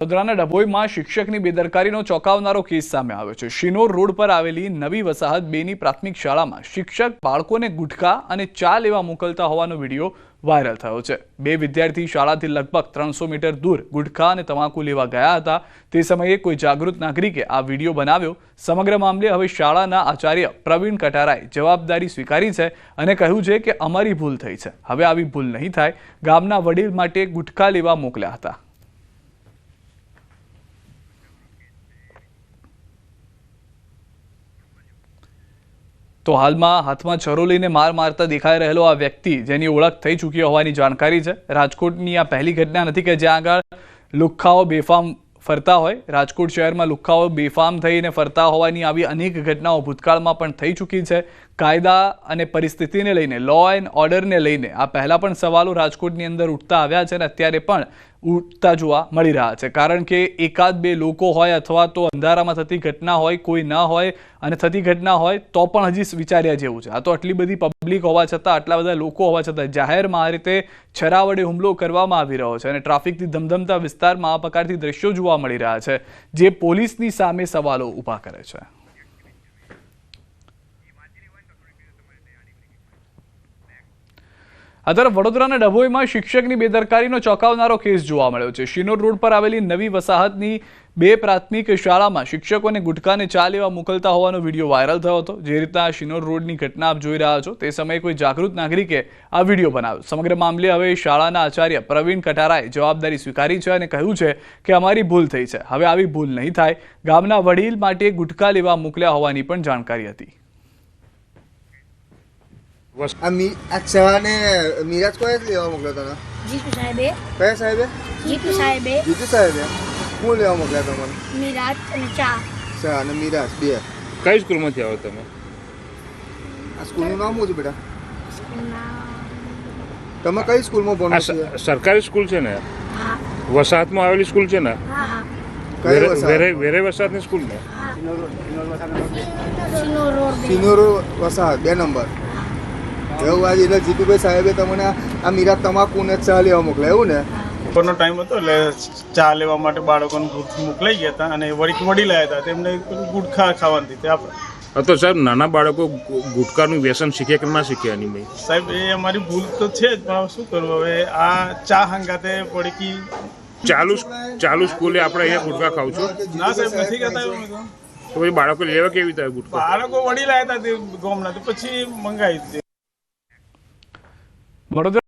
વડોદરાના ડભોઈમાં શિક્ષકની બેદરકારીનો ચોંકાવનારો કેસ સામે આવ્યો છે. શિનોર રોડ પર આવેલી નવી વસાહત બેની પ્રાથમિક શાળામાં શિક્ષક બાળકોને ગુટખા અને ચા લેવા મોકલતા હોવાનો વીડિયો વાયરલ થયો છે. બે વિદ્યાર્થી શાળાથી લગભગ ત્રણસો મીટર દૂર ગુટખા અને તમાકુ લેવા ગયા હતા. તે સમયે કોઈ જાગૃત નાગરિકે આ વીડિયો બનાવ્યો. સમગ્ર મામલે હવે શાળાના આચાર્ય પ્રવીણ કટારાએ જવાબદારી સ્વીકારી છે અને કહ્યું છે કે અમારી ભૂલ થઈ છે. હવે આવી ભૂલ નહીં થાય. ગામના વડીલ માટે ગુટખા લેવા મોકલ્યા હતા. તો હાલમાં હાથમાં છરો લઈને માર મારતા દેખાઈ રહેલો આ વ્યક્તિ, જેની ઓળખ થઈ ચૂકી હોવાની જાણકારી છે. રાજકોટની આ પહેલી ઘટના નથી કે જ્યાં આગળ લુખ્ખાઓ બેફામ ફરતા હોય. રાજકોટ શહેરમાં લુખ્ખાઓ બેફામ થઈને ફરતા હોવાની આવી અનેક ઘટનાઓ ભૂતકાળમાં પણ થઈ ચૂકી છે. કાયદા અને પરિસ્થિતિને લઈને લો એન્ડ ઓર્ડરને લઈને આ પહેલાં પણ સવાલો રાજકોટની અંદર ઉઠતા આવ્યા છે અને અત્યારે પણ ઉઠતા જોવા મળી રહ્યા છે. કારણ કે એકાદ બે લોકો હોય અથવા તો અંધારામાં થતી ઘટના હોય, કોઈ ના હોય અને થતી ઘટના હોય તો પણ હજી વિચાર્યા જેવું છે. આ તો આટલી બધી પબ્લિક હોવા છતાં, આટલા બધા લોકો હોવા છતાં જાહેરમાં આ રીતે છરા વડે હુમલો કરવામાં આવી રહ્યો છે અને ટ્રાફિકથી ધમધમતા વિસ્તારમાં આ પ્રકારથી દ્રશ્યો જોવા મળી રહ્યા છે, જે પોલીસની સામે સવાલો ઊભા કરે છે. આ તરફ વડોદરાના ડભોઈમાં શિક્ષકની બેદરકારીનો ચોંકાવનારો કેસ જોવા મળ્યો છે. શિનોર રોડ પર આવેલી નવી વસાહતની બે પ્રાથમિક શાળામાં શિક્ષકોને ગુટકાને ચા લેવા મોકલતા હોવાનો વીડિયો વાયરલ થયો હતો. જે રીતના શિનોર રોડની ઘટના આપ જોઈ રહ્યા છો તે સમયે કોઈ જાગૃત નાગરિકે આ વીડિયો બનાવ્યો. સમગ્ર મામલે હવે શાળાના આચાર્ય પ્રવીણ કટારાએ જવાબદારી સ્વીકારી છે અને કહ્યું છે કે અમારી ભૂલ થઈ છે. હવે આવી ભૂલ નહીં થાય. ગામના વડીલ માટે ગુટકા લેવા મોકલ્યા હોવાની પણ જાણકારી હતી. આ મી આ ને મિરાજ કોઈ લેવા મોકલ્યો તને જીતુ સાહેબે. કયા સાહેબે? જીતુ સાહેબે. જીતુ સાહેબે? હું લેવા મોકલ્યા તમને? મિરાજ અને ચા. ચા અને મિરાજ બે. કઈ સ્કૂલમાંથી આવો તમે? આ સ્કૂલનું નામ શું છે બેટા? તમે કઈ સ્કૂલમાં માં ભણો છો? સરકારી સ્કૂલ છે ને? વસાહતમાં આવેલી સ્કૂલ છે ને? હા હા. વેરે- વસાહત? વેરે વેરે વસાહતની સ્કૂલ ને? સિનોરો વસાહત બે નંબર. એવું આજે એટલે જીતુભાઈ સાહેબે તમને આ મીરા તમાકુને ચા લેવા મોકલ્યા એવું ને? બપોરનો ટાઈમ હતો એટલે ચા લેવા માટે બાળકોને મોકલાઈ ગયા હતા અને વળી વડી લાયા હતા તેમને ગુટખા ખાવાની હતી આપણે હા તો સાહેબ નાના બાળકો ગુટકાનું ગુટખાનું વ્યસન શીખે કે ના શીખે એની ભાઈ સાહેબ એ અમારી ભૂલ તો છે જ પણ શું કરવું? હવે આ ચા હંગાતે પડકી ચાલુ ચાલુ સ્કૂલે આપણે અહીંયા ગુટખા ખાવ છું? ના સાહેબ નથી કહેતા એવું તો. પછી બાળકો લેવા કેવી રીતે ગુટકા ગુટખા? બાળકો વડી લાયા હતા તે ગોમના તો પછી મંગાવી But other.